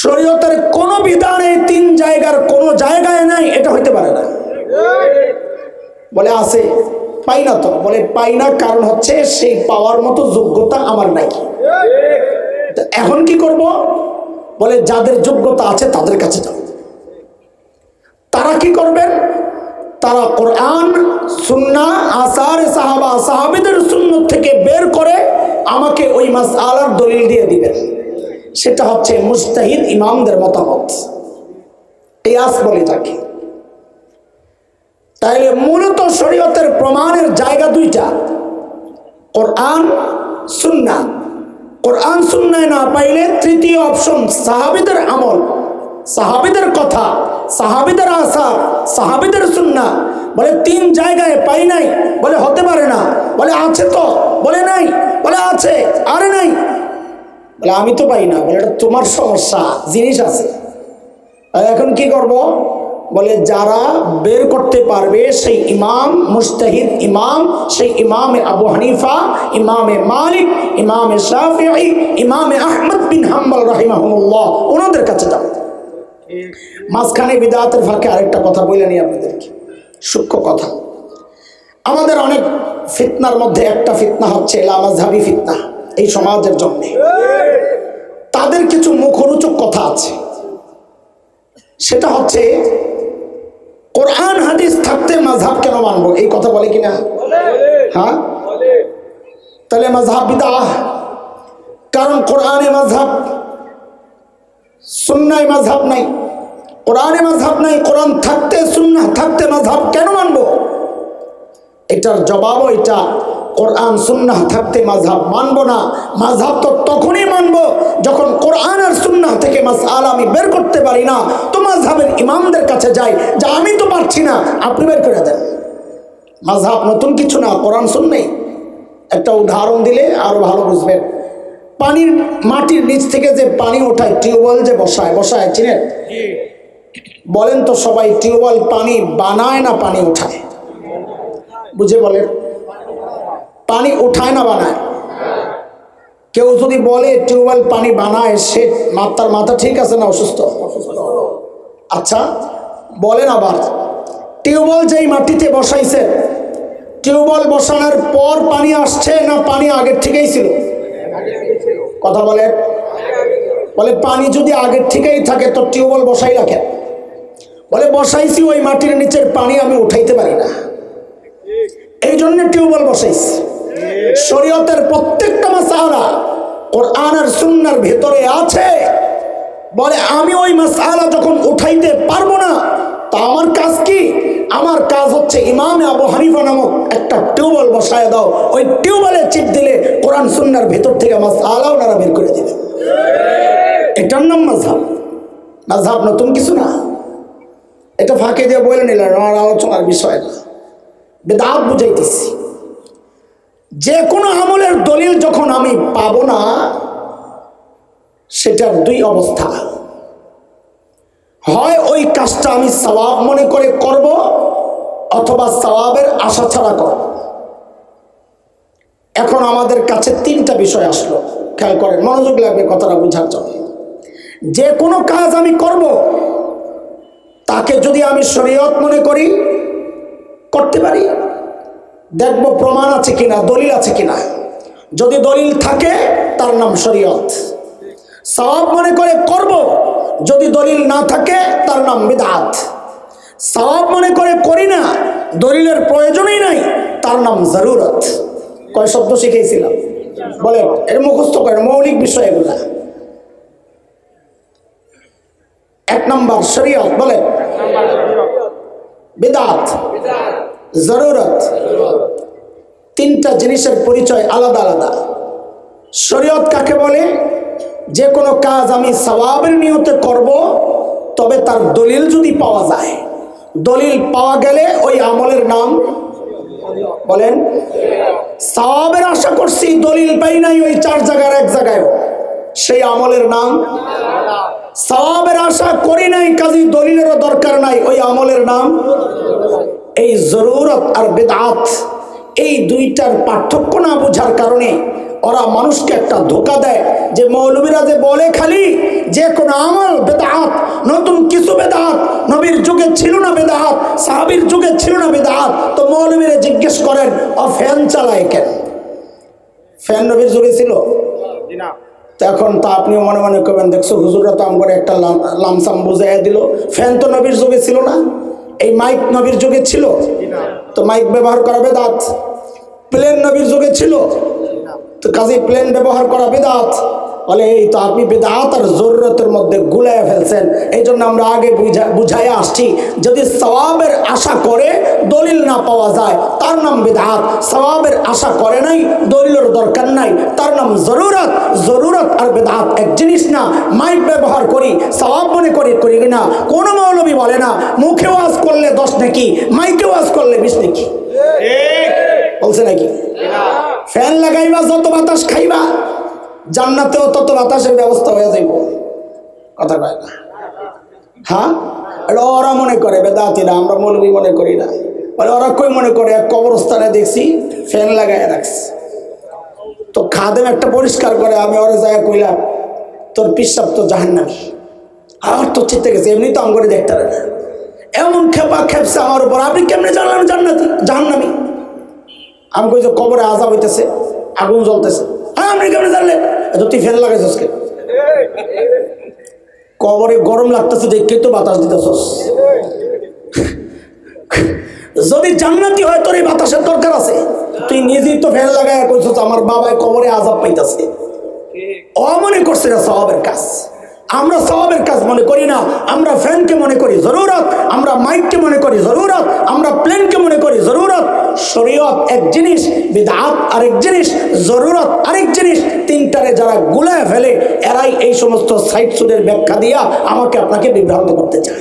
শরীয়তের কোন বিধানে তিন জায়গার কোন জায়গায় নাই, এটা হইতে পারে না। বলে আছে, পাই না তো। বলে পাই না কারণ হচ্ছে সেই পাওয়ার মতো যোগ্যতা আমার নাই। এখন কি করব? বলে যাদের যোগ্যতা আছে তাদের কাছে যাও। তারা কি করবেন? তারা কোরআন, সুন্না, আসার, সাহাবা, সাহাবিদের সুন্নত থেকে বের করে আমাকে ওই মাস আলার দলিল দিয়ে দিবেন। সেটা হচ্ছে মুস্তাহিদ ইমামদের মতামত। ইয়াস বলে তাকে। তাইলে মূলত শরীয়তের প্রমাণের জায়গা দুইটা। কোরআন, সুন্না। কোরআন, সুন্নায় না পাইলে তৃতীয় অপশন সাহাবিদের আমল। সাহাবিদের কথা, সাহাবিদের আশা সাহাবিদের সুন্না। বলে তিন জায়গায় পাই নাই, বলে হতে পারে না। বলে আছে তো, বলে নাই, বলে আছে, আরে নাই। বলে, আমি তো পাই না। বলে, এটা তোমার সমস্যা, জিনিস আছে। এখন কি করব? বলে, যারা বের করতে পারবে, সেই ইমাম, মুস্তাহিদ ইমাম, সেই ইমামে আবু হানিফা, ইমামে মালিক, ইমামে শাফিঈ, ইমামে আহমদ বিন হাম্বল রাহিমাহুল্লাহ ওনাদের কাছে যাও। মাঝখানে বিদাতের ফাঁকে আরেকটা কথা বলে নি আপনাদেরকে। সূক্ষ্ম কথা। আমাদের অনেক ফিতনার মধ্যে একটা ফিতনা হচ্ছে লামাজহাবি ফিতনা। এই সমাজের জন্য। তাদের কিছু মুখরোচক কথা আছে। সেটা হচ্ছে, কোরআন হাদিস থাকতে মাঝহাব কেন মানবো? এই কথা বলে কিনা? হ্যাঁ? তাহলে মাঝহাব বিদা কারণ কোরআনে মাঝহাব সুন্নায় মাঝহাব নাই। কোরআনে মাঝহাব নাই, কোরআন থাকতে সুন্না থাকতে মাঝহাব কেন মানবো? এটার জবাবও এটা। কোরআন, সুন্নাহ থাকতে মাঝহাব মানবো না। মাঝহাব তো তখনই মানবো যখন কোরআন আর সুন্নাহ থেকে মাসাল আমি বের করতে পারি না। তো মাঝহাবের ইমামদের কাছে যাই, যা আমি তো পারছি না, আপনি বের করে দেন। মাঝহাব নতুন কিছু না, কোরআন শুননেই একটা উদাহরণ দিলে আরও ভালো বুঝবেন। পানির, মাটির নিচ থেকে যে পানি ওঠায়, টিউবওয়েল যে বসায় বসায়, চিনেন? বলেন তো সবাই, টিউবওয়েল পানি বানায় না পানি উঠায় বুঝে বলেন? পানি উঠায় না বানায়। কেউ যদি বলে টিউবওয়েল পানি বানায়, সে মাতার মাথা ঠিক আছে না অসুস্থ? আচ্ছা বলেন আবার। টিউবওয়েল যেই মাটিতে বসাইছে, টিউবওয়েল বসানোর পর পানি আসছে না পানি আগের থেকেই ছিল? কথা বলে। বলে, পানি যদি আগের থেকেই থাকে, তো টিউবওয়েল বসাই রাখেন বলে, বসাইছি, ওই মাটির নিচের পানি আমি উঠাইতে পারি না। এই জন্য টিউবওয়েল বসাইছি। শরীয়তের প্রত্যেকটা মাসালা কোরআন আর সুন্নার ভেতরে আছে। বলে, আমি ওই মাসালা যখন উঠাইতে পারব না, তা আমার কাজ কি? আমার কাজ হচ্ছে ইমামে আবু হানিফা নামক একটা টিউবওয়েল বসায় দাও। ওই টিউবওয়েলে চিপ দিলে কোরআন সুন্নার ভেতর থেকে মাসালা ওনারা বের করে দিবে। এটার নাম মাঝহাব মাঝহাব নতুন কিছু না। এটা ফাঁকে দিয়ে বলে নিলেন, আমার আলোচনার বিষয় না। বেদাত বুঝাইতেছি। যে কোনো আমলের দলিল যখন আমি পাব না, সেটার দুই অবস্থা। হয় ওই কাজটা আমি সওয়াব মনে করে করব, অথবা সওয়াবের আশা ছাড়া করব। এখন আমাদের কাছে তিনটা বিষয় আসলো। খেয়াল করেন, মনোযোগ লাগবে কথাটা বোঝার জন্য। যে কোনো কাজ আমি করব, তাকে যদি আমি শরীয়ত মনে করি, করতে পারি। দেখব প্রমাণ আছে কিনা দলিল আছে কিনা। যদি দলিল থাকে তার নাম শরীয়ত। সওয়াব মনে করে করব যদি দলিল না থাকে তার নাম বিদাত। সওয়াব মনে করে করি না দলিলের প্রয়োজনই নাই তার নাম জরুরত। কয় শব্দ শিখেছিলাম? বলে এর মুখস্থ করেন মৌলিক বিষয় এগুলা। এক নম্বর শরীয়ত বলে বিদাত। জরুরত। তিনটা জিনিসের পরিচয় আলাদা আলাদা। শরীয়ত কাকে বলে? যে কোনো কাজ আমি সওয়াবের নিয়তে করব, তবে তার দলিল যদি পাওয়া যায়। দলিল পাওয়া গেলে ওই আমলের নাম বলেন। সওয়াবের আশা করছি দলিল পাই নাই ওই চার জায়গার এক জায়গায় সেই আমলের নাম সওয়াবের আশা করি নাই, কাজী দলিলেরও দরকার নাই, ওই আমলের নাম এই জরুরত আর বেদাত এই দুইটার পার্থক্য না বোঝার কারণে ওরা মানুষকে একটা ধোকা দেয় যে মৌলবীরা যে বলে খালি যে কোনো আমল বেদাহাত নতুন কিছু বেদাহাত নবীর যুগে ছিল না বেদাহাত সাহাবির যুগে ছিল না বেদাহাত তো মৌলবীরা জিজ্ঞেস করেন ও ফ্যান চালায় কেন? ফ্যান নবীর যুগে ছিল? তো এখন তা আপনি মনে মনে করবেন দেখছ হুজুরা তো আমার একটা লাম- লামসাম বুঝাইয়া দিল। ফ্যান তো নবীর যুগে ছিল না? এই মাইক নবীর যুগে ছিল? তো মাইক ব্যবহার করা বেদাত। প্লেন নবীর যুগে ছিল? তো কাজে প্লেন ব্যবহার করা বেদাত। বলে এই তো আপনি বেদাত আর জরুরতের মধ্যে গুলাইয়া ফেলছেন। এই জন্য আমরা আগে বুঝা বুঝাইয়া আসছি যদি সওয়াবের আশা করে দলিল না পাওয়া যায় তার নাম বেদাত সওয়াবের আশা করে নাই দলিলের দরকার নাই। তার নাম জরুরত। জরুরত আর বেদাত এক জিনিস না। মাইক ব্যবহার করি সওয়াব মনে করি করি না কোনো মৌলবী বলে না মুখে ওয়াজ করলে দশ নাকি মাইকে ওয়াজ করলে বিশ নাকি। বলছে নাকি? ফ্যান লাগাইবা যত বাতাস খাইবা। জান্নাতেও তত বাতাসের ব্যবস্থা হয়ে যাইব। কথা কয় না? হ্যাঁ? ওরা মনে করে, বেদাতিরা, আমরা মৌলবী মনে করি না। বলে ওরা কই মনে করে? এক কবরস্থানে দেখছি, ফ্যান লাগাই রাখছে। তো খাদেম একটা পরিষ্কার করে, আমি ওরে যায় কইলাম, তোর পিসাব তো জাহান্নামি। আর তো চিত্তে গেছে, এমনি তো আম করে দেখতে পারে না। এমন খেপা খেপছে আমার উপর, আপনি কেমনে জানলাম জান্নাতি জাহান্নামি? আমি কই যে কবরে আজাব হইতেছে, আগুন জ্বলতেছে। হ্যাঁ কেমনে জানলেন এত তুই ফ্যান লাগাইছস কবরে গরম লাগতেছে দেখে তো বাতাস দিতেছস। যদি জান্নাতি হয়, তোর এই বাতাসের দরকার আছে। তুই নিজেই তো ফ্যান লাগাই কইছস, আমার বাবাই কবরে আজাব পাইতাছে। অমনে করছে না সবাবের কাজ। আমরা সবাবের কাজ মনে করি না। আমরা ফ্যানকে মনে করি, জরুরত। আমরা মাইককে মনে করি, জরুরত। আমরা প্লেনকে মনে করি শরীয়ত এক জিনিস, বিদাত আরেক জিনিস, জরুরত আরেক জিনিস, তিনটারে যারা গুলায় ফেলে, এরাই এই সমস্ত সাইট সুদের ব্যাখ্যা দিয়া আমাকে আপনাকে বিভ্রান্ত করতে চায়।